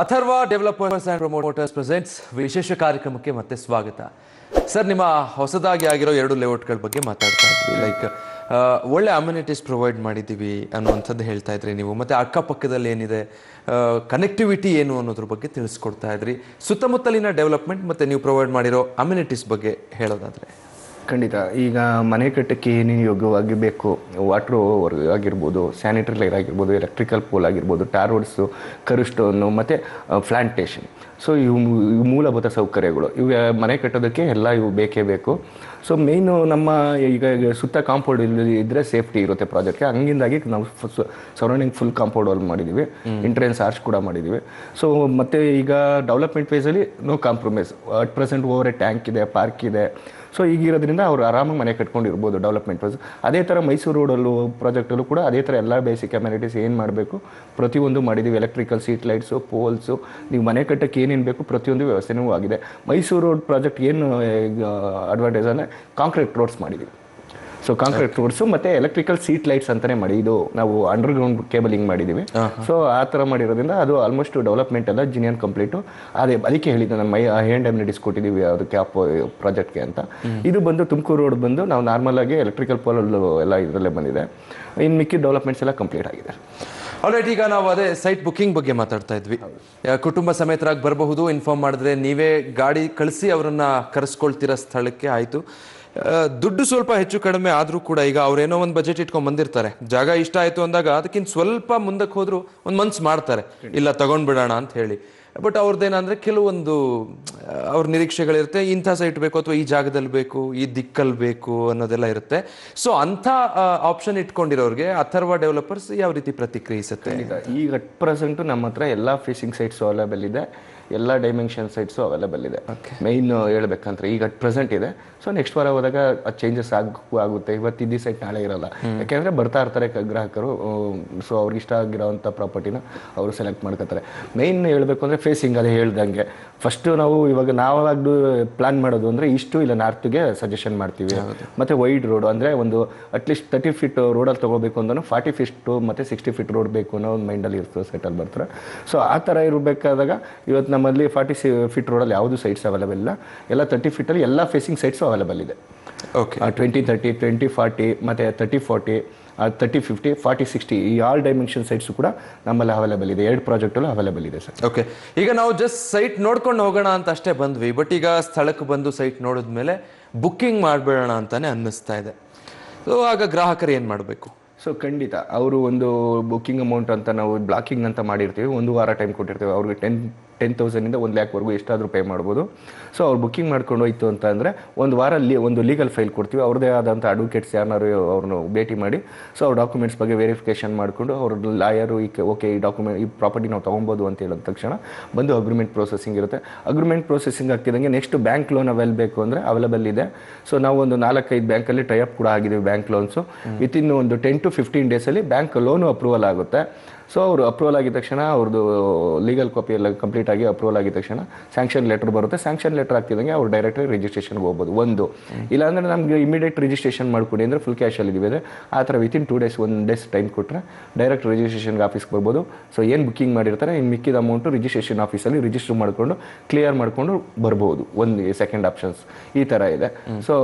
Atharva developers and promoters presents ವಿಶೇಷ ಕಾರ್ಯಕ್ರಮಕ್ಕೆ ಮತ್ತೆ ಸ್ವಾಗತ. ಸರ್, ನಿಮ್ಮ ಹೊಸದಾಗಿ ಆಗಿರೋ ಎರಡು ಲೇಔಟ್ಗಳ ಬಗ್ಗೆ ಮಾತಾಡ್ತಾ ಇದ್ವಿ. ಲೈಕ್ ಒಳ್ಳೆ ಅಮ್ಯುನಿಟೀಸ್ ಪ್ರೊವೈಡ್ ಮಾಡಿದ್ದೀವಿ ಅನ್ನುವಂಥದ್ದು ಹೇಳ್ತಾ ಇದ್ರಿ ನೀವು. ಮತ್ತೆ ಅಕ್ಕಪಕ್ಕದಲ್ಲಿ ಏನಿದೆ ಕನೆಕ್ಟಿವಿಟಿ ಏನು ಅನ್ನೋದ್ರ ಬಗ್ಗೆ ತಿಳಿಸ್ಕೊಡ್ತಾ ಇದ್ರಿ. ಸುತ್ತಮುತ್ತಲಿನ ಡೆವಲಪ್ಮೆಂಟ್ ಮತ್ತೆ ನೀವು ಪ್ರೊವೈಡ್ ಮಾಡಿರೋ ಅಮ್ಯುನಿಟೀಸ್ ಬಗ್ಗೆ ಹೇಳೋದಾದ್ರೆ. ಖಂಡಿತ. ಈಗ ಮನೆ ಕಟ್ಟಕ್ಕೆ ಏನೇನು ಯೋಗ್ಯವಾಗಿ ಬೇಕು? ವಾಟ್ರ್ ಆಗಿರ್ಬೋದು ಸ್ಯಾನಿಟರಿ ಲೈರ್ ಆಗಿರ್ಬೋದು ಎಲೆಕ್ಟ್ರಿಕಲ್ ಪೋಲ್ ಆಗಿರ್ಬೋದು ಟಾರ್ ರೋಡ್ಸು ಕರುಸ್ಟೋನು ಮತ್ತು ಪ್ಲಾಂಟೇಶನ್ ಸೊ ಇವು ಮೂಲಭೂತ ಸೌಕರ್ಯಗಳು. ಇವು ಮನೆ ಕಟ್ಟೋದಕ್ಕೆ ಎಲ್ಲ ಇವು ಬೇಕೇ ಬೇಕು. ಸೊ ಮೇಯ್ನು ನಮ್ಮ ಈಗ ಈಗ ಸುತ್ತ ಕಾಂಪೌಂಡ್ ಇದ್ದರೆ ಸೇಫ್ಟಿ ಇರುತ್ತೆ ಪ್ರಾಜೆಕ್ಟ್ಗೆ ಹಂಗಿಂದಾಗಿ ನಾವು ಸರೌಂಡಿಂಗ್ ಫುಲ್ ಕಾಂಪೌಂಡ್ ವಾಲ್ ಮಾಡಿದ್ದೀವಿ ಎಂಟ್ರೆನ್ಸ್ ಆರ್ಚ್ ಕೂಡ ಮಾಡಿದ್ದೀವಿ ಸೊ ಮತ್ತು ಈಗ development ಫೇಸಲ್ಲಿ no compromise at present over tank ಇದೆ ಪಾರ್ಕ್ ಇದೆ. ಸೊ ಈಗಿರೋದ್ರಿಂದ ಅವರು ಆರಾಮಾಗಿ ಮನೆ ಕಟ್ಕೊಂಡಿರ್ಬೋದು ಡೆವಲಪ್ಮೆಂಟ್ ವೈಸ್ ಅದೇ ಥರ ಮೈಸೂರು ರೋಡಲ್ಲೂ ಪ್ರಾಜೆಕ್ಟಲ್ಲೂ ಕೂಡ ಅದೇ ಥರ ಎಲ್ಲ ಬೇಸಿಕ್ ಅಮ್ಯುನಿಟೀಸ್ ಏನು ಮಾಡಬೇಕು, ಪ್ರತಿಯೊಂದು ಮಾಡಿದ್ದೀವಿ ಎಲೆಕ್ಟ್ರಿಕಲ್ ಸೀಟ್ ಲೈಟ್ಸು ಪೋಲ್ಸು ನೀವು ಮನೆ ಕಟ್ಟಕ್ಕೆ ಏನೇನು ಬೇಕು ಪ್ರತಿಯೊಂದು ವ್ಯವಸ್ಥೆನೂ ಆಗಿದೆ. ಮೈಸೂರು ರೋಡ್ ಪ್ರಾಜೆಕ್ಟ್ ಏನು ಅಡ್ವಾಂಟೇಜ್ ಅಂದರೆ ಕಾಂಕ್ರೀಟ್ ರೋಡ್ಸ್ ಮಾಡಿದ್ದೀವಿ ಸೊ ಕಾಂಕ್ರೀಟ್ ರೋಡ್ಸು ಮತ್ತು ಎಲೆಕ್ಟ್ರಿಕಲ್ ಸೀಟ್ ಲೈಟ್ಸ್ ಅಂತಲೇ ಮಾಡಿ ಇದು ನಾವು ಅಂಡರ್ ಗ್ರೌಂಡ್ ಕೇಬಲಿಂಗ್ ಮಾಡಿದ್ದೀವಿ ಸೊ ಆ ಥರ ಮಾಡಿರೋದ್ರಿಂದ ಅದು ಆಲ್ಮೋಸ್ಟ್ ಡೆವಲಪ್ಮೆಂಟ್ ಎಲ್ಲ ಜಿನಿಯನ್ ಕಂಪ್ಲೀಟು ಅದೇ ಅದಕ್ಕೆ ಹೇಳಿದ್ದೆ ನಾನು ಮೈ ಹ್ಯಾಂಡ್ ಕೊಟ್ಟಿದೀವಿ ಕೊಟ್ಟಿದ್ದೀವಿ ಅದಕ್ಕೆ ಆ ಪ್ರಾಜೆಕ್ಟ್ಗೆ ಅಂತ. ಇದು ಬಂದು ತುಮಕೂರು ರೋಡ್ ಬಂದು ನಾವು ನಾರ್ಮಲ್ ಆಗಿ ಎಲೆಕ್ಟ್ರಿಕಲ್ ಪೋಲ್ ಎಲ್ಲ ಇದರಲ್ಲೇ ಬಂದಿದೆ. ಇನ್ನು ಮಿಕ್ಕಿ ಡೆವಲಪ್ಮೆಂಟ್ಸ್ ಎಲ್ಲ ಕಂಪ್ಲೀಟ್ ಆಗಿದೆ. ಆಲ್ರೈಟ್ ಈಗ ನಾವು ಅದೇ ಸೈಟ್ ಬುಕ್ಕಿಂಗ್ ಬಗ್ಗೆ ಮಾತಾಡ್ತಾ ಇದ್ವಿ. ಕುಟುಂಬ ಸಮೇತರಾಗಿ ಬರಬಹುದು ಇನ್ಫಾರ್ಮ್ ಮಾಡಿದ್ರೆ ನೀವೇ ಗಾಡಿ ಕಳಿಸಿ ಅವರನ್ನ ಕರೆಸ್ಕೊಳ್ತಿರೋ ಸ್ಥಳಕ್ಕೆ ಆಯ್ತು. ದುಡ್ಡು ಸ್ವಲ್ಪ ಹೆಚ್ಚು ಕಡಿಮೆ ಆದ್ರೂ ಕೂಡ ಈಗ ಅವ್ರೇನೋ ಒಂದು ಬಜೆಟ್ ಇಟ್ಕೊಂಡು ಬಂದಿರ್ತಾರೆ. ಜಾಗ ಇಷ್ಟ ಆಯ್ತು ಅಂದಾಗ ಅದಕ್ಕಿಂತ ಸ್ವಲ್ಪ ಮುಂದಕ್ಕೆ ಹೋದ್ರು ಒಂದು ಮನ್ಸು ಮಾಡ್ತಾರೆ. ಇಲ್ಲ, ತಗೊಂಡ್ಬಿಡೋಣ ಅಂತ ಹೇಳಿ. ಬಟ್ ಅವ್ರದ್ದೇನಂದ್ರೆ ಕೆಲವೊಂದು, ಅವ್ರ ನಿರೀಕ್ಷೆಗಳಿರುತ್ತೆ. ಇಂಥ ಸೈಟ್ ಬೇಕು ಅಥವಾ ಈ ಜಾಗದಲ್ಲಿ ಬೇಕು, ಈ ದಿಕ್ಕಲ್ಲಿ ಬೇಕು ಅನ್ನೋದೆಲ್ಲ ಇರುತ್ತೆ. ಸೊ ಅಂಥ ಆಪ್ಷನ್ ಇಟ್ಕೊಂಡಿರೋರಿಗೆ ಅಥರ್ವ ಡೆವಲಪರ್ಸ್ ಯಾವ ರೀತಿ ಪ್ರತಿಕ್ರಿಯಿಸುತ್ತೆ? ಈಗ ಈಗ ಅಟ್ ಪ್ರೆಸೆಂಟು ನಮ್ಮ ಹತ್ರ ಎಲ್ಲ ಫಿಶಿಂಗ್ ಸೈಟ್ಸ್ ಅವೈಲೇಬಲ್ ಇದೆ. ಎಲ್ಲ ಡೈಮೆನ್ಷನ್ ಸೈಟ್ಸು ಅವೈಲೇಬಲ್ ಇದೆ. ಮೈನ್ ಹೇಳ್ಬೇಕಂದ್ರೆ ಈಗ ಅಟ್ ಪ್ರೆಸೆಂಟ್ ಇದೆ. ಸೊ ನೆಕ್ಸ್ಟ್ ವಾರ ಹೋದಾಗ ಅದು ಚೇಂಜಸ್ ಆಗಕ್ಕೂ ಆಗುತ್ತೆ. ಇವತ್ತು ಇದ್ದಿ ಸೈಟ್ ನಾಳೆ ಇರಲ್ಲ. ಯಾಕೆಂದರೆ ಬರ್ತಾ ಇರ್ತಾರೆ ಗ್ರಾಹಕರು. ಸೊ ಅವ್ರಿಗೆ ಇಷ್ಟ ಆಗಿರೋವಂಥ ಪ್ರಾಪರ್ಟಿನ ಅವರು ಸೆಲೆಕ್ಟ್ ಮಾಡ್ಕೋತಾರೆ. ಮೈನ್ ಹೇಳಬೇಕು ಅಂದರೆ ಫೇಸಿಂಗ್ ಅದೇ ಹೇಳ್ದಂಗೆ. ಫಸ್ಟು ನಾವು ಇವಾಗ ನಾವಾಗ್ದು ಪ್ಲಾನ್ ಮಾಡೋದು ಅಂದರೆ ಇಷ್ಟು ಇಲ್ಲ ನಾರ್ತ್ಗೆ ಸಜೆಷನ್ ಮಾಡ್ತೀವಿ. ಮತ್ತು ವೈಡ್ ರೋಡ್ ಅಂದರೆ ಒಂದು ಅಟ್ಲೀಸ್ಟ್ ತರ್ಟಿ ಫೀಟ್ ರೋಡಲ್ಲಿ ತೊಗೋಬೇಕು ಅಂದ್ರೂ ಫಾರ್ಟಿ ಫೀಟು ಮತ್ತು ಸಿಕ್ಸ್ಟಿ ಫೀಟ್ ರೋಡ್ ಬೇಕು ಅನ್ನೋ ಒಂದು ಮೈಂಡಲ್ಲಿ ಇರ್ತದೆ ಸೆಟಲ್ ಬರ್ತಾರೆ ಸೊ ಆ ಥರ ಇರಬೇಕಾದಾಗ ಇವತ್ತು ನಮ್ಮಲ್ಲಿ ಫಾರ್ಟಿ ಸಿ ಫೀಟ್ ರೋಡಲ್ಲಿ ಯಾವುದು ಸೈಟ್ಸ್ ಅವೈಲೇಬಲ್ ಇಲ್ಲ. ಎಲ್ಲ ತರ್ಟಿ ಫೀಟಲ್ಲಿ ಎಲ್ಲ ಫೇಸಿಂಗ್ ಸೈಟ್ಸು ಅವೈಲೇಬಲ್ ಇದೆ. Okay twenty thirty twenty forty ಮತ್ತು thirty forty thirty fifty forty sixty ಈ ಆಲ್ ಡೈಮೆನ್ಷನ್ ಸೈಟ್ಸು ಕೂಡ ನಮ್ಮಲ್ಲಿ ಅವೈಲೇಬಲ್ ಇದೆ. ಎರಡು ಪ್ರಾಜೆಕ್ಟಲ್ಲೂ ಅವೈಲೇಬಲ್ ಇದೆ ಸರ್ ಓಕೆ ಈಗ ನಾವು ಜಸ್ಟ್ ಸೈಟ್ ನೋಡ್ಕೊಂಡು ಹೋಗೋಣ ಅಂತ ಅಷ್ಟೇ ಬಂದ್ವಿ. ಬಟ್ ಈಗ ಸ್ಥಳಕ್ಕೆ ಬಂದು ಸೈಟ್ ನೋಡಿದ್ಮೇಲೆ ಬುಕ್ಕಿಂಗ್ ಮಾಡಿಬಿಡೋಣ ಅಂತಲೇ ಅನ್ನಿಸ್ತಾ ಇದೆ. ಸೊ ಆಗ ಗ್ರಾಹಕರು ಏನು ಮಾಡಬೇಕು? ಸೊ ಖಂಡಿತ. ಅವರು ಒಂದು ಬುಕ್ಕಿಂಗ್ ಅಮೌಂಟ್ ಅಂತ ನಾವು ಬ್ಲಾಕಿಂಗ್ ಅಂತ ಮಾಡಿರ್ತೀವಿ. ಒಂದು ವಾರ ಟೈಮ್ ಕೊಟ್ಟಿರ್ತೀವಿ. ಅವ್ರಿಗೆ ಟೆನ್ ಟೆನ್ ತೌಸಂಡಿಂದ ಒಂದು ಲ್ಯಾಕ್ವರೆಗೂ ಎಷ್ಟಾದರೂ ಪೇ ಮಾಡ್ಬೋದು. ಸೊ ಅವ್ರು ಬುಕ್ಕಿಂಗ್ ಮಾಡ್ಕೊಂಡು ಹೋಯ್ತು ಅಂತ ಅಂದರೆ ಒಂದು ವಾರ ಲೀ ಒಂದು ಲೀಗಲ್ ಫೈಲ್ ಕೊಡ್ತೀವಿ. ಅವ್ರದ್ದೇ ಆದಂಥ ಅಡ್ವೊಕೇಟ್ಸ್ ಯಾರು ಅವ್ರನ್ನ ಭೇಟಿ ಮಾಡಿ ಸೊ ಅವ್ರ ಡಾಕ್ಯುಮೆಂಟ್ಸ್ ಬಗ್ಗೆ ವೆರಿಫಿಕೇಷನ್ ಮಾಡಿಕೊಂಡು ಅವ್ರ ಲಾಯರು ಈ ಓಕೆ ಈ ಡಾಕ್ಯುಮೆಂಟ್ ಈ ಪ್ರಾಪರ್ಟಿ ನಾವು ತೊಗೊಬೋದು ಅಂತ ಹೇಳಿದ ತಕ್ಷಣ ಬಂದು ಅಗ್ರಿಮೆಂಟ್ ಪ್ರೊಸೆಸಿಂಗ್ ಇರುತ್ತೆ. ಅಗ್ರಿಮೆಂಟ್ ಪ್ರೊಸೆಸಿಂಗ್ ಆಗ್ತಿದ್ದಂಗೆ ನೆಕ್ಸ್ಟ್ ಬ್ಯಾಂಕ್ ಲೋನ್ ಅವೆಲ್ ಬೇಕು ಅಂದರೆ ಅವೈಲಬಲ್ ಇದೆ. ಸೊ ನಾವು ಒಂದು ನಾಲ್ಕೈದು ಬ್ಯಾಂಕಲ್ಲಿ ಟೈಅಪ್ ಕೂಡ ಆಗಿದ್ದೀವಿ ಬ್ಯಾಂಕ್ ಲೋನ್ಸು ವಿತಿನ್ ಒಂದು ಟೆನ್ ಟು ಫಿಫ್ಟೀನ್ ಡೇಸಲ್ಲಿ ಬ್ಯಾಂಕ್ ಲೋನು ಅಪ್ರೂವಲ್ ಆಗುತ್ತೆ. ಸೊ ಅವರು ಅಪ್ರೂವಲ್ ಆಗಿದ ತಕ್ಷಣ ಅವ್ರದ್ದು ಲೀಗಲ್ ಕಾಪಿ ಎಲ್ಲ ಕಂಪ್ಲೀಟ್ ಆಗಿ ಅಪ್ರೂವಲ್ ಆಗಿದ ತಕ್ಷಣ ಸ್ಯಾಂಕ್ಷನ್ ಲೆಟರ್ ಬರುತ್ತೆ. ಸ್ಯಾಂಕ್ಷನ್ ಲೆಟರ್ ಆಗ್ತಿದ್ದಂಗೆ ಅವ್ರು ಡೈರೆಕ್ಟಾಗಿ ರಿಜಿಸ್ಟ್ರೇಷನ್ಗೆ ಹೋಗ್ಬೋದು, ಒಂದು. ಇಲ್ಲಾಂದರೆ ನಮಗೆ ಇಮಿಡಿಯೇಟ್ ರಿಜಿಸ್ಟ್ರೇಷನ್ ಮಾಡ್ಕೊಡಿ ಅಂದರೆ ಫುಲ್ ಕ್ಯಾಶಲ್ಲಿ ಇದೀವಿ. ಅಂದರೆ ಆ ಥರ within two days one days time ಕೊಟ್ಟರೆ ಡೈರೆಕ್ಟ್ ರಿಜಿಸ್ಟ್ರೇಷನ್ಗೆ ಆಫೀಸ್ಗೆ ಬರ್ಬೋದು. ಸೊ ಏನು ಬುಕ್ಕಿಂಗ್ ಮಾಡಿರ್ತಾರೆ ಇನ್ನು ಮಿಕ್ಕಿದ ಅಮೌಂಟು ರಿಜಿಸ್ಟ್ರೇಷನ್ ಆಫೀಸಲ್ಲಿ ರಿಜಿಸ್ಟರ್ ಮಾಡಿಕೊಂಡು ಕ್ಲಿಯರ್ ಮಾಡಿಕೊಂಡು ಬರ್ಬೋದು. ಒಂದು ಸೆಕೆಂಡ್ ಆಪ್ಷನ್ಸ್ ಈ ಥರ ಇದೆ. ಸೊ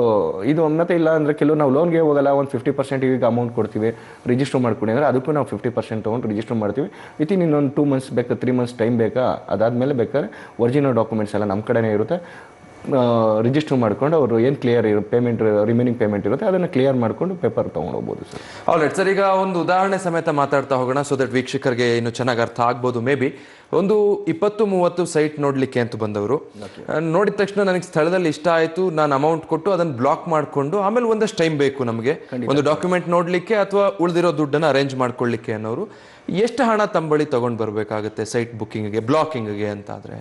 ಇದು ಮತ್ತೆ ಇಲ್ಲ ಅಂದರೆ ಕೆಲವು ನಾವು ಲೋನ್ಗೆ ಹೋಗಲ್ಲ, ಒಂದು ಫಿಫ್ಟಿ ಪರ್ಸೆಂಟ್ ಈಗ ಅಮೌಂಟ್ ಕೊಡ್ತೀವಿ ರಿಜಿಸ್ಟರ್ ಮಾಡ್ಕೊಡಿ ಅಂದರೆ ಅದಕ್ಕೂ ನಾವು ಫಿಫ್ಟಿ ಪರ್ಸೆಂಟ್ ತೊಗೊಂಡು ರಿಜಿಸ್ಟರ್ ಮಾಡ್ತೀವಿ. ವಿತ್ ಇನ್ ಇನ್ನೊಂದು ಟೂ ಮಂತ್ಸ್ ಬೇಕಾ ತ್ರೀ ಮಂತ್ಸ್ ಟೈಮ್ ಬೇಕಾ, ಅದಾದಮೇಲೆ ಬೇಕಾದ್ರೆ ಒರಿಜಿನಲ್ ಡಾಕ್ಯುಮೆಂಟ್ಸ್ ಎಲ್ಲ ನಮ್ಮ ಕಡೆನೇ ಇರುತ್ತೆ. ರಿಜಿಸ್ಟರ್ ಮಾಡ್ಕೊಂಡು ಅವರು ಏನು ಕ್ಲಿಯರ್ ಇರೋ ಪೇಮೆಂಟ್ ರಿಮೈನಿಂಗ್ ಪೇಮೆಂಟ್ ಇರುತ್ತೆ ಅದನ್ನು ಕ್ಲಿಯರ್ ಮಾಡ್ಕೊಂಡು ಪೇಪರ್ ತೊಗೊಂಡು ಹೋಗ್ಬೋದು ಸರ್. ಆಲ್ರೈಟ್ ಸರ್ ಈಗ ಒಂದು ಉದಾಹರಣೆ ಸಮೇತ ಮಾತಾಡ್ತಾ ಹೋಗೋಣ ಸೊ ದಟ್ ವೀಕ್ಷಕರಿಗೆ ಇನ್ನು ಚೆನ್ನಾಗಿ ಅರ್ಥ ಆಗ್ಬೋದು ಮೇ ಬಿ ಒಂದು ಇಪ್ಪತ್ತು ಮೂವತ್ತು ಸೈಟ್ ನೋಡ್ಲಿಕ್ಕೆ ಅಂತ ಬಂದವರು. ನೋಡಿದ ತಕ್ಷಣ ನನಗೆ ಸ್ಥಳದಲ್ಲಿ ಇಷ್ಟ ಆಯ್ತು ನಾನು ಅಮೌಂಟ್ ಕೊಟ್ಟು ಅದನ್ನ ಬ್ಲಾಕ್ ಮಾಡಿಕೊಂಡು ಆಮೇಲೆ ಒಂದಷ್ಟು ಟೈಮ್ ಬೇಕು ನಮಗೆ. ಒಂದು ಡಾಕ್ಯುಮೆಂಟ್ ನೋಡ್ಲಿಕ್ಕೆ ಅಥವಾ ಉಳಿದಿರೋ ದುಡ್ಡನ್ನು ಅರೇಂಜ್ ಮಾಡ್ಕೊಳ್ಳಿಕ್ಕೆ ಅನ್ನೋರು ಎಷ್ಟು ಹಣ ತಂಬಳಿ ತೊಗೊಂಡು ಬರಬೇಕಾಗುತ್ತೆ ಸೈಟ್ ಬುಕ್ಕಿಂಗ್ಗೆ ಬ್ಲಾಕಿಂಗ್ಗೆ ಅಂತ ಆದ್ರೆ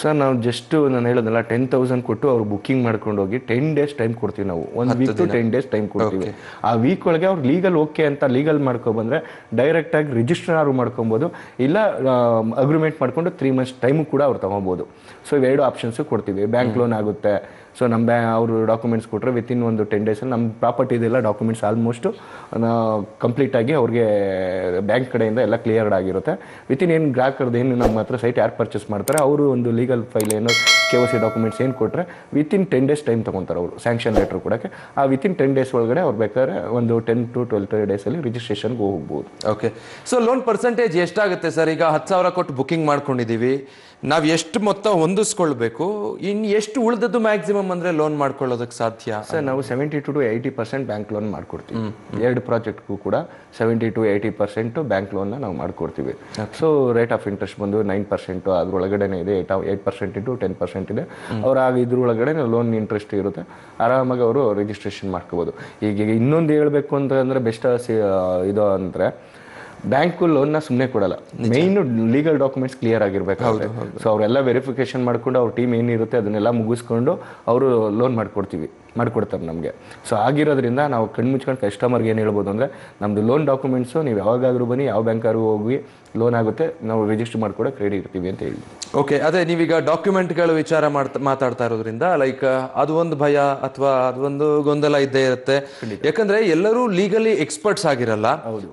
ಸರ್ ನಾವು ಜಸ್ಟ್ ನಾನು ಹೇಳೋದಲ್ಲ ಟೆನ್ ತೌಸಂಡ್ ಕೊಟ್ಟು ಅವ್ರು ಬುಕ್ಕಿಂಗ್ ಮಾಡ್ಕೊಂಡು ಹೋಗಿ ಟೆನ್ ಡೇಸ್ ಟೈಮ್ ಕೊಡ್ತೀವಿ ನಾವು. ಒಂದು week to ten days time ಕೊಡ್ತೀವಿ. ಆ ವೀಕ್ ಒಳಗೆ ಅವ್ರು ಲೀಗಲ್ ಓಕೆ ಅಂತ ಲೀಗಲ್ ಮಾಡ್ಕೊಬಂದ್ರೆ ಡೈರೆಕ್ಟಾಗಿ ರಿಜಿಸ್ಟರ್ ಆರು ಮಾಡ್ಕೊಬೋದು. ಇಲ್ಲ ಅಗ್ರಿಮೆಂಟ್ ಮಾಡ್ಕೊಂಡು ತ್ರೀ ಮಂತ್ಸ್ ಟೈಮು ಕೂಡ ಅವ್ರು ತೊಗೊಬೋದು. ಸೊ ಇವೆರಡು ಆಪ್ಷನ್ಸು ಕೊಡ್ತೀವಿ. ಬ್ಯಾಂಕ್ ಲೋನ್ ಆಗುತ್ತೆ. ಸೊ ನಮ್ಮ ಬ್ಯಾ ಅವರು ಡಾಕ್ಯುಮೆಂಟ್ಸ್ ಕೊಟ್ಟರೆ ವಿತಿನ್ ಒಂದು ಟೆನ್ ಡೇಸಲ್ಲಿ ನಮ್ಮ ಪ್ರಾಪರ್ಟಿ ಇದೆಲ್ಲ ಡಾಕ್ಯುಮೆಂಟ್ಸ್ ಆಲ್ಮೋಸ್ಟು ಕಂಪ್ಲೀಟ್ ಆಗಿ ಅವ್ರಿಗೆ ಬ್ಯಾಂಕ್ ಕಡೆಯಿಂದ ಎಲ್ಲ ಕ್ಲಿಯರ್ಡ್ ಆಗಿರುತ್ತೆ. ವಿತಿನ್ ಏನು ಗ್ರಾಹಕರದ್ದು ಏನು ನಮ್ಮ ಹತ್ರ ಸೈಟ್ ಯಾರು ಪರ್ಚೇಸ್ ಮಾಡ್ತಾರೆ ಅವರು ಒಂದು ಲೀಗಲ್ ಫೈಲ್ ಏನು ಕೆ ಒ ಸಿ ಡಾಕ್ಯುಮೆಂಟ್ಸ್ ಏನು ಕೊಟ್ಟರೆ ವಿತಿನ್ ಟೆನ್ ಡೇಸ್ ಟೈಮ್ ತೊಗೊತಾರೆ ಅವರು ಸ್ಯಾಂಕ್ಷನ್ ಲೆಟ್ರ್ ಕೊಡೋಕ್ಕೆ. ಆ ವಿತಿನ್ ಟೆನ್ ಡೇಸ್ ಒಳಗಡೆ ಅವ್ರು ಬೇಕಾದ್ರೆ ಒಂದು ಟೆನ್ ಟು ಟ್ವೆಲ್ ಡೇಸಲ್ಲಿ ರಿಜಿಸ್ಟ್ರೇಷನ್ಗೆ ಹೋಗ್ಬೋದು. ಓಕೆ ಸೊ ಲೋನ್ ಪರ್ಸೆಂಟೇಜ್ ಎಷ್ಟಾಗುತ್ತೆ ಸರ್ ಈಗ ಹತ್ತು ಸಾವಿರ ಕೊಟ್ಟು ಬುಕಿಂಗ್ ಮಾಡ್ಕೊಂಡಿದ್ದೀವಿ. ನಾವು ಎಷ್ಟು ಮೊತ್ತ ಹೊಂದಿಸ್ಕೊಳ್ಬೇಕು ಇನ್ನು ಎಷ್ಟು ಉಳಿದದ್ದು ಮ್ಯಾಕ್ಸಿಮಮ್ ಅಂದರೆ ಲೋನ್ ಮಾಡ್ಕೊಳ್ಳೋದಕ್ಕೆ ಸಾಧ್ಯ ಸರ್ ನಾವು seventy to to eighty percent bank loan ಮಾಡ್ಕೊಡ್ತೀವಿ ಎರಡು ಪ್ರಾಜೆಕ್ಟ್ಗೂ ಕೂಡ seventy to eighty percent bank ಲೋನ್ನ ನಾವು ಮಾಡ್ಕೊಡ್ತೀವಿ. ಸೊ ರೇಟ್ ಆಫ್ ಇಂಟ್ರೆಸ್ಟ್ ಬಂದು ನೈನ್ ಪರ್ಸೆಂಟು ಅದ್ರೊಳಗಡೆನೆ ಇದೆ eight eight percent into ten percent ಇದೆ. ಅವ್ರು ಆಗ ಇದ್ರೊಳಗಡೆ ಲೋನ್ ಇಂಟ್ರೆಸ್ಟ್ ಇರುತ್ತೆ. ಆರಾಮಾಗಿ ಅವರು ರಿಜಿಸ್ಟ್ರೇಷನ್ ಮಾಡ್ಕೋಬೋದು. ಈಗ ಇನ್ನೊಂದು ಹೇಳಬೇಕು ಅಂತಂದರೆ ಬೆಸ್ಟ್ ಇದು ಅಂದರೆ ಬ್ಯಾಂಕು ಲೋನ್ನ ಸುಮ್ಮನೆ ಕೊಡಲ್ಲ. ಮೇನ್ ಲೀಗಲ್ ಡಾಕ್ಯುಮೆಂಟ್ಸ್ ಕ್ಲಿಯರ್ ಆಗಿರ್ಬೇಕಾಗುತ್ತೆ ಸೊ ಅವರೆಲ್ಲ ವೆರಿಫಿಕೇಶನ್ ಮಾಡ್ಕೊಂಡು ಅವ್ರ ಟೀಮ್ ಏನಿರುತ್ತೆ ಅದನ್ನೆಲ್ಲ ಮುಗಿಸ್ಕೊಂಡು ಅವರು ಲೋನ್ ಮಾಡ್ಕೊಡ್ತೀವಿ ಮಾಡ್ಕೊಡ್ತಾರೆ ನಮಗೆ. ಸೊ ಆಗಿರೋದ್ರಿಂದ ನಾವು ಕಣ್ಮುಚ್ಕೊಂಡು ಕಸ್ಟಮರ್ಗೆ ಏನು ಹೇಳ್ಬೋದು ಅಂದರೆ ನಮ್ಮದು ಲೋನ್ ಡಾಕ್ಯುಮೆಂಟ್ಸು ನೀವು ಯಾವಾಗಾದರೂ ಬನ್ನಿ ಯಾವ ಬ್ಯಾಂಕಾದ್ರೂ ಹೋಗಿ ಲೋನ್ ಆಗುತ್ತೆ ನಾವು ರಿಜಿಸ್ಟರ್ ಮಾಡಿಕೊಡೋ ರೆಡಿ ಇರ್ತೀವಿ ಅಂತ ಹೇಳಿ. ಓಕೆ ಅದೇ ನೀವೀಗ ಡಾಕ್ಯುಮೆಂಟ್ಗಳ ವಿಚಾರ ಮಾಡ್ತಾ ಮಾತಾಡ್ತಾ ಇರೋದ್ರಿಂದ ಲೈಕ್ ಅದು ಒಂದು ಭಯ ಅಥವಾ ಅದೊಂದು ಗೊಂದಲ ಇದ್ದೇ ಇರುತ್ತೆ. ಯಾಕಂದ್ರೆ ಎಲ್ಲರೂ ಲೀಗಲಿ ಎಕ್ಸ್ಪರ್ಟ್ಸ್ ಆಗಿರಲ್ಲ.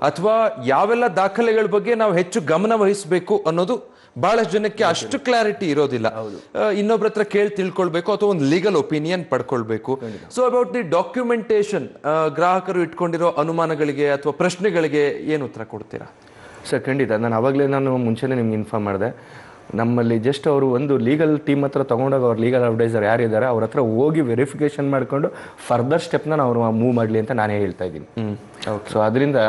ಅಥವಾ ಯಾವೆಲ್ಲ ದಾಖಲೆಗಳ ಬಗ್ಗೆ ನಾವು ಹೆಚ್ಚು ಗಮನ ವಹಿಸಬೇಕು ಅನ್ನೋದು ಬಹಳಷ್ಟು ಜನಕ್ಕೆ ಅಷ್ಟು ಕ್ಲಾರಿಟಿ ಇರೋದಿಲ್ಲ. ಇನ್ನೊಬ್ಬರ ಇನ್ನೊಬ್ರ ಹತ್ರ ಕೇಳಿ ತಿಳ್ಕೊಳ್ಬೇಕು ಅಥವಾ ಒಂದು ಲೀಗಲ್ ಒಪಿನಿಯನ್ ಪಡ್ಕೊಳ್ಬೇಕು. ಸೊ ಅಬೌಟ್ ದಿ ಡಾಕ್ಯುಮೆಂಟೇಶನ್ ಗ್ರಾಹಕರು ಇಟ್ಕೊಂಡಿರೋ ಅನುಮಾನಗಳಿಗೆ ಅಥವಾ ಪ್ರಶ್ನೆಗಳಿಗೆ ಏನು ಉತ್ತರ ಕೊಡ್ತೀರಾ? ಸರ್ ಖಂಡಿತ. ನಾನು ಅವಾಗಲೇ ನಾನು ಮುಂಚೆನೇ ನಿಮ್ಗೆ ಇನ್ಫಾರ್ಮ್ ಮಾಡಿದೆ. ನಮ್ಮಲ್ಲಿ ಜಸ್ಟ್ ಅವರು ಒಂದು ಲೀಗಲ್ ಟೀಮ್ ಹತ್ರ ತೊಗೊಂಡಾಗ ಅವ್ರು ಲೀಗಲ್ ಅಡ್ವೈಸರ್ ಯಾರಿದ್ದಾರೆ ಅವ್ರ ಹತ್ರ ಹೋಗಿ ವೆರಿಫಿಕೇಶನ್ ಮಾಡಿಕೊಂಡು ಫರ್ದರ್ ಸ್ಟೆಪ್ನ ನಾವು ಮೂವ್ ಮಾಡಲಿ ಅಂತ ನಾನೇ ಹೇಳ್ತಾ ಇದ್ದೀನಿ. ಸೊ ಅದರಿಂದ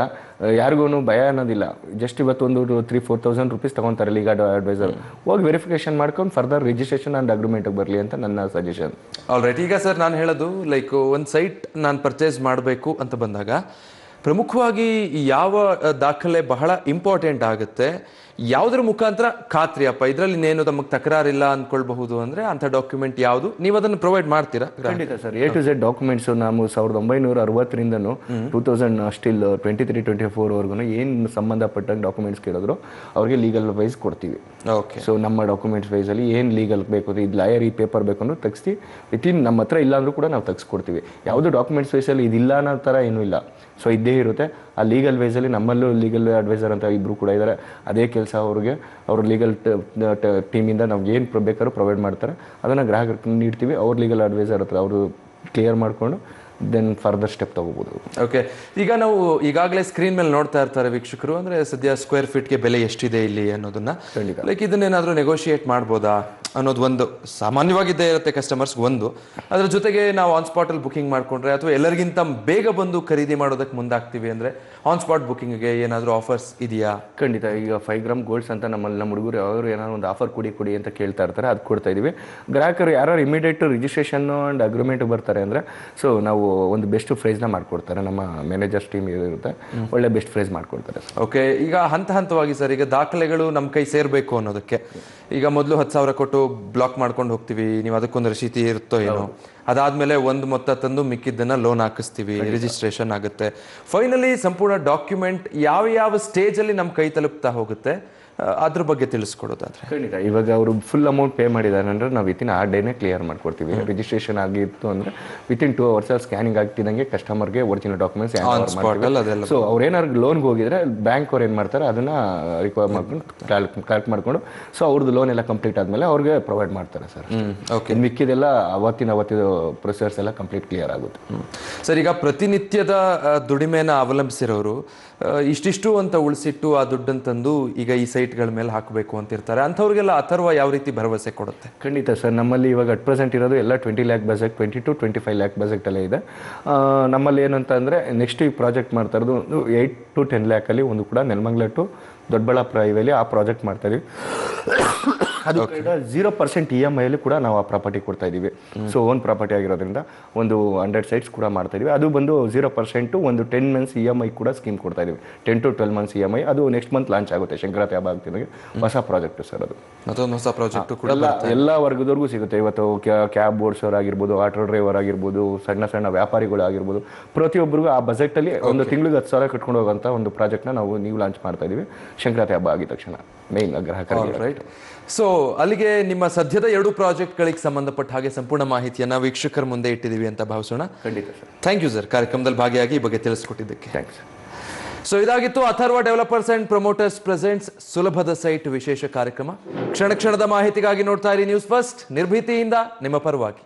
ಯಾರಿಗೂ ಭಯ ಅನ್ನೋದಿಲ್ಲ. ಜಸ್ಟ್ ಇವತ್ತು ಒಂದು ತ್ರೀ ಫೋರ್ ತೌಸಂಡ್ ರುಪೀಸ್ ತೊಗೊತಾರೆ ಲೀಗಲ್ ಅಡ್ವೈಸರ್ ಹೋಗಿ ವೆರಿಫಿಕೇಶನ್ ಮಾಡ್ಕೊಂಡು ಫರ್ದರ್ ರಿಜಿಸ್ಟ್ರೇಷನ್ ಆ್ಯಂಡ್ ಅಗ್ರಿಮೆಂಟ್ಗೆ ಬರಲಿ ಅಂತ ನನ್ನ ಸಜೆಷನ್ ಆಲ್ ರೈಟ್ ಈಗ ಸರ್ ನಾನು ಹೇಳೋದು ಲೈಕ್ ಒಂದು ಸೈಟ್ ನಾನು ಪರ್ಚೇಸ್ ಮಾಡಬೇಕು ಅಂತ ಬಂದಾಗ ಪ್ರಮುಖವಾಗಿ ಯಾವ ದಾಖಲೆ ಬಹಳ ಇಂಪಾರ್ಟೆಂಟ್ ಆಗುತ್ತೆ ಯಾವುದ್ರ ಮುಖಾಂತರ? ಖಾತ್ರಿ. ಅಪ್ಪ ಇದರಲ್ಲಿ ಇನ್ನೇನು ತಮಗೆ ತಕರಾರಿಲ್ಲ ಅನ್ಕೊಳ್ಬಹುದು ಅಂದ್ರೆ ಅಂಥ ಡಾಕ್ಯುಮೆಂಟ್ ಯಾವುದು? ನೀವು ಅದನ್ನು ಪ್ರೊವೈಡ್ ಮಾಡ್ತೀರಾ? ಖಂಡಿತ sir. A to Z documents ನಾವು ಸಾವಿರದ ಒಂಬೈನೂರ ಅರವತ್ತರಿಂದನೂ two thousand still twenty three twenty four ವರ್ಗು ಏನು ಸಂಬಂಧಪಟ್ಟ ಡಾಕ್ಯುಮೆಂಟ್ಸ್ ಕೇಳಿದ್ರು ಅವ್ರಿಗೆ ಲೀಗಲ್ ವೈಸ್ ಕೊಡ್ತೀವಿ. ಓಕೆ ಸೊ ನಮ್ಮ ಡಾಕ್ಯುಮೆಂಟ್ಸ್ ವೈಸಲ್ಲಿ ಏನು ಲೀಗಲ್ ಬೇಕು ಇದು ಲಾಯರ್ ಈ ಪೇಪರ್ ಬೇಕು ಅಂದ್ರೆ ವಿತ್ ವಿತಿನ್ ನಮ್ಮ ಹತ್ರ ಇಲ್ಲ ಅಂದ್ರೂ ಕೂಡ ನಾವು ತೆಗೆಸ್ಕೊಡ್ತೀವಿ. ಯಾವುದು ಡಾಕ್ಯುಮೆಂಟ್ಸ್ ವೈಸಲ್ಲಿ ಇದಿಲ್ಲ ಅನ್ನೋ ಥರ ಏನೂ ಇಲ್ಲ. ಸೊ ಇದ್ದೇ ಇರುತ್ತೆ. ಆ ಲೀಗಲ್ ವೇಸಲ್ಲಿ ನಮ್ಮಲ್ಲೂ ಲೀಗಲ್ ಅಡ್ವೈಸರ್ ಅಂತ ಇಬ್ಬರು ಕೂಡ ಇದ್ದಾರೆ ಅದೇ ಕೆಲಸ ಅವ್ರಿಗೆ. ಅವ್ರ ಲೀಗಲ್ ಟೀಮಿಂದ ನಮ್ಗೆ ಏನು ಬೇಕಾದ್ರೂ ಪ್ರೊವೈಡ್ ಮಾಡ್ತಾರೆ. ಅದನ್ನು ಗ್ರಾಹಕರಿಗೆ ನೀಡ್ತೀವಿ. ಅವ್ರ ಲೀಗಲ್ ಅಡ್ವೈಸರ್ ಹತ್ರ ಅವರು ಕ್ಲಿಯರ್ ಮಾಡಿಕೊಂಡು ದೆನ್ ಫರ್ದರ್ ಸ್ಟೆಪ್ ತಗೋಬೋದು. ಓಕೆ ಈಗ ನಾವು ಈಗಾಗಲೇ ಸ್ಕ್ರೀನ್ ಮೇಲೆ ನೋಡ್ತಾ ಇರ್ತಾರೆ ವೀಕ್ಷಕರು. ಅಂದ್ರೆ ಸದ್ಯ ಸ್ಕ್ವೇರ್ ಫೀಟ್ಗೆ ಬೆಲೆ ಎಷ್ಟಿದೆ ಇಲ್ಲಿ ಅನ್ನೋದನ್ನ. ಲೈಕ್ ಇದನ್ನೇನಾದರೂ ನೆಗೋಷಿಯೇಟ್ ಮಾಡ್ಬೋದಾ? ಅನ್ನೋದು ಒಂದು ಸಾಮಾನ್ಯವಾಗಿದ್ದೇ ಇರುತ್ತೆ ಕಸ್ಟಮರ್ಸ್ ಒಂದು. ಅದರ ಜೊತೆಗೆ ನಾವು ಆನ್ ಸ್ಪಾಟಲ್ಲಿ ಬುಕಿಂಗ್ ಮಾಡ್ಕೊಂಡ್ರೆ ಅಥವಾ ಎಲ್ಲರಿಗಿಂತ ಬೇಗ ಬಂದು ಖರೀದಿ ಮಾಡೋದಕ್ಕೆ ಮುಂದಾಗ್ತೀವಿ ಅಂದ್ರೆ ಆನ್ ಸ್ಪಾಟ್ ಬುಕ್ಕಿಂಗ್ಗೆ ಏನಾದರೂ ಆಫರ್ಸ್ ಇದೆಯಾ? ಖಂಡಿತ. ಈಗ ಫೈವ್ ಗ್ರಾಮ್ ಗೋಲ್ಡ್ಸ್ ಅಂತ ನಮ್ಮಲ್ಲಿ ನಮ್ಮ ಹುಡುಗರು ಯಾವ್ದಾದ್ರು ಏನಾದ್ರು ಒಂದು ಆಫರ್ ಕೊಡಿ ಕೊಡಿ ಅಂತ ಕೇಳ್ತಾ ಇರ್ತಾರೆ. ಅದು ಕೊಡ್ತಾ ಇದೀವಿ. ಗ್ರಾಹಕರು ಯಾರು ಇಮಿಡಿಯೇಟ್ ರಿಜಿಸ್ಟ್ರೇಷನ್ ಆ್ಯಂಡ್ ಅಗ್ರಿಮೆಂಟ್ ಬರ್ತಾರೆ ಅಂದರೆ ಸೊ ನಾವು ಒಂದು ಬೆಸ್ಟ್ ಪ್ರೈಸ್ನ ಮಾಡ್ಕೊಡ್ತಾರೆ. ನಮ್ಮ ಮ್ಯಾನೇಜರ್ಸ್ ಟೀಮ್ ಇರುತ್ತೆ. ಒಳ್ಳೆ ಬೆಸ್ಟ್ ಪ್ರೈಸ್ ಮಾಡಿಕೊಡ್ತಾರೆ ಓಕೆ ಈಗ ಹಂತ ಹಂತವಾಗಿ ಸರ್ ಈಗ ದಾಖಲೆಗಳು ನಮ್ಮ ಕೈ ಸೇರಬೇಕು ಅನ್ನೋದಕ್ಕೆ. ಈಗ ಮೊದಲು ಹತ್ತು ಸಾವಿರ ಕೊಟ್ಟು ಬ್ಲಾಕ್ ಮಾಡ್ಕೊಂಡು ಹೋಗ್ತೀವಿ. ನೀವು ಅದಕ್ಕೊಂದು ರಸೀತಿ ಇರುತ್ತೋ ಏನೋ. ಅದಾದ್ಮೇಲೆ ಒಂದು ಮೊತ್ತ ತಂದು ಮಿಕ್ಕಿದ್ದನ್ನ ಲೋನ್ ಹಾಕಿಸ್ತೀವಿ ರಿಜಿಸ್ಟ್ರೇಷನ್ ಆಗುತ್ತೆ. ಫೈನಲಿ ಸಂಪೂರ್ಣ ಡಾಕ್ಯುಮೆಂಟ್ ಯಾವ ಯಾವ ಸ್ಟೇಜಲ್ಲಿ ನಮ್ಮ ಕೈ ತಲುಪ್ತಾ ಹೋಗುತ್ತೆ ಅದ್ರ ಬಗ್ಗೆ ತಿಳಿಸ್ಕೊಡೋದಾದ್ರೆ. ಖಂಡಿತ. ಇವಾಗ ಅವರು ಫುಲ್ ಅಮೌಂಟ್ ಪೇ ಮಾಡಿದ್ದಾರೆ ಅಂದರೆ ನಾವು ವಿತಿನ್ ಆ ಡೇನೇ ಕ್ಲಿಯರ್ ಮಾಡ್ಕೊಡ್ತೀವಿ. ರಿಜಿಸ್ಟ್ರೇಷನ್ ಆಗಿತ್ತು ಅಂದರೆ ವಿತಿನ್ ಟೂ ಅವರ್ಸ್ ಸ್ಕ್ಯಾನಿಂಗ್ ಆಗ್ತಿದ್ದಂಗೆ ಕಸ್ಟಮರ್ಗೆ ಒರಿಜಿನಲ್ ಡಾಕ್ಯುಮೆಂಟ್ಸ್ ಸೊ ಅವ್ರು ಏನಾದ್ರು ಲೋನ್ಗೆ ಹೋಗಿದ್ರೆ ಬ್ಯಾಂಕ್ ಅವ್ರು ಏನು ಮಾಡ್ತಾರೆ? ಅದನ್ನ ರಿಕ್ವೈರ್ ಮಾಡ್ಕೊಂಡು ಕಲೆಕ್ಟ್ ಮಾಡ್ಕೊಂಡು. ಸೊ ಅವ್ರದ್ದು ಲೋನ್ ಎಲ್ಲ ಕಂಪ್ಲೀಟ್ ಆದಮೇಲೆ ಅವ್ರಿಗೆ ಪ್ರೊವೈಡ್ ಮಾಡ್ತಾರೆ ಸರ್ ಹ್ಮ್. ಓಕೆ ಮಿಕ್ಕಿದೆಲ್ಲ ಅವತ್ತಿನ ಅವತ್ತಿನ ಪ್ರೊಸೆಸ್ ಎಲ್ಲ ಕಂಪ್ಲೀಟ್ ಕ್ಲಿಯರ್ ಆಗುತ್ತೆ. ಸರ್ ಈಗ ಪ್ರತಿನಿತ್ಯದ ದುಡಿಮೆನ ಅವಲಂಬಿಸಿರೋರು ಇಷ್ಟಿಷ್ಟು ಅಂತ ಉಳಿಸಿಟ್ಟು ಆ ದುಡ್ಡನ್ನು ತಂದು ಈಗ ಈ ಸೈಟ್ಗಳ ಮೇಲೆ ಹಾಕಬೇಕು ಅಂತ ಇರ್ತಾರೆ ಅಂಥವ್ರಿಗೆಲ್ಲ ಅಥರ್ವ ಯಾವ ರೀತಿ ಭರವಸೆ ಕೊಡುತ್ತೆ? ಖಂಡಿತ ಸರ್, ನಮ್ಮಲ್ಲಿ ಇವಾಗ ಅಟ್ ಪ್ರೆಸೆಂಟ್ ಇರೋದು ಎಲ್ಲ twenty lakh budget, twenty two twenty five lakh ಬಜೆಟಲ್ಲೇ ಇದೆ. ನಮ್ಮಲ್ಲಿ ಏನಂತ ಅಂದರೆ ನೆಕ್ಸ್ಟ್ ಈ ಪ್ರಾಜೆಕ್ಟ್ ಮಾಡ್ತಾ ಇರೋದು ಒಂದು ಏಯ್ಟ್ ಟು ಟೆನ್ ಲ್ಯಾಕಲ್ಲಿ ಒಂದು ಕೂಡ ನೆಲಮಂಗ್ಲ ಟು ದೊಡ್ಡಬಳ್ಳಾಪುರ ಹೈವೇಲಿ ಆ ಪ್ರಾಜೆಕ್ಟ್ ಮಾಡ್ತಾ ಅದು ಜೀರೋ ಪರ್ಸೆಂಟ್ ಇ ಎಂ ಐಲಿ ಕೂಡ ನಾವು ಆ ಪ್ರಾಪರ್ಟಿ ಕೊಡ್ತಾ ಇದ್ದೀವಿ ಸೊ ಓನ್ ಪ್ರಾಪರ್ಟಿ ಆಗಿರೋದ್ರಿಂದ ಒಂದು ಹಂಡ್ರೆಡ್ ಸೈಟ್ಸ್ ಕೂಡ ಮಾಡ್ತಾ ಇದೀವಿ. ಅದು ಬಂದು ಜೀರೋ ಪರ್ಸೆಂಟು ಒಂದು ten months E M I ಕೂಡ ಸ್ಕೀಮ್ ಕೊಡ್ತಾ ಇದೀವಿ. Ten to twelve months E M I ಅದು ನೆಕ್ಸ್ಟ್ ಮಂತ್ ಲಾಂಚ್ ಆಗುತ್ತೆ. ಶಂಕರಾತಿ ಹಬ್ಬ ಆಗ್ತಿದ್ದಂಗೆ ಹೊಸ ಪ್ರಾಜೆಕ್ಟ್ ಸರ್ ಅದು. ಮತ್ತೊಂದು ಹೊಸ ಪ್ರಾಜೆಕ್ಟ್ ಕೂಡ ಎಲ್ಲ ಎಲ್ಲ ವರ್ಗದವ್ರಿಗೂ ಸಿಗುತ್ತೆ. ಇವತ್ತು ಕ್ಯಾಬ್ ಓಡಿಸೋರ್ ಆಗಿರ್ಬೋದು ಆಟೋ ಡ್ರೈವರ್ ಆಗಿರ್ಬೋದು ಸಣ್ಣ ಸಣ್ಣ ವ್ಯಾಪಾರಿಗಳು ಆಗಿರ್ಬೋದು ಪ್ರತಿಯೊಬ್ಬರಿಗೂ ಆ ಬಜೆಟ್ ಅಲ್ಲಿ ಒಂದು ತಿಂಗಳಿಗೆ ಹತ್ತು ಸಾವಿರ ಕಟ್ಕೊಂಡು ಹೋಗೋಂಥ ಒಂದು ಪ್ರಾಜೆಕ್ಟ್ನ ನಾವು ನೀವು ಲಾಂಚ್ ಮಾಡ್ತಾ ಇದೀವಿ. ಶಂಕರಾತಿ ಹಬ್ಬ ಆಗಿದ ತಕ್ಷಣ ಮೇನ್ ಗ್ರಾಹಕರಿಗೆ. ರೈಟ್ ಸೊ ಅಲ್ಲಿಗೆ ನಿಮ್ಮ ಸದ್ಯದ ಎರಡು ಪ್ರಾಜೆಕ್ಟ್ಗಳಿಗೆ ಸಂಬಂಧಪಟ್ಟ ಹಾಗೆ ಸಂಪೂರ್ಣ ಮಾಹಿತಿಯನ್ನ ವೀಕ್ಷಕರ ಮುಂದೆ ಇಟ್ಟಿದ್ದೀವಿ ಅಂತ ಭಾವಿಸೋಣ. ಖಂಡಿತ ಸರ್. ಥ್ಯಾಂಕ್ ಯು ಸರ್ ಕಾರ್ಯಕ್ರಮದಲ್ಲಿ ಭಾಗಿಯಾಗಿ ಈ ಬಗ್ಗೆ ತಿಳಿಸ್ಕೊಟ್ಟಿದ್ದಕ್ಕೆ. ಥ್ಯಾಂಕ್ಸ್ ಸೊ ಇದಾಗಿತ್ತು Atharva developers and promoters presents ಸುಲಭದ ಸೈಟ್ ವಿಶೇಷ ಕಾರ್ಯಕ್ರಮ. ಕ್ಷಣ ಕ್ಷಣದ ಮಾಹಿತಿಗಾಗಿ ನೋಡ್ತಾ ಇರಿ ನ್ಯೂಸ್ ಫಸ್ಟ್ ನಿರ್ಭೀತಿಯಿಂದ ನಿಮ್ಮ ಪರವಾಗಿ.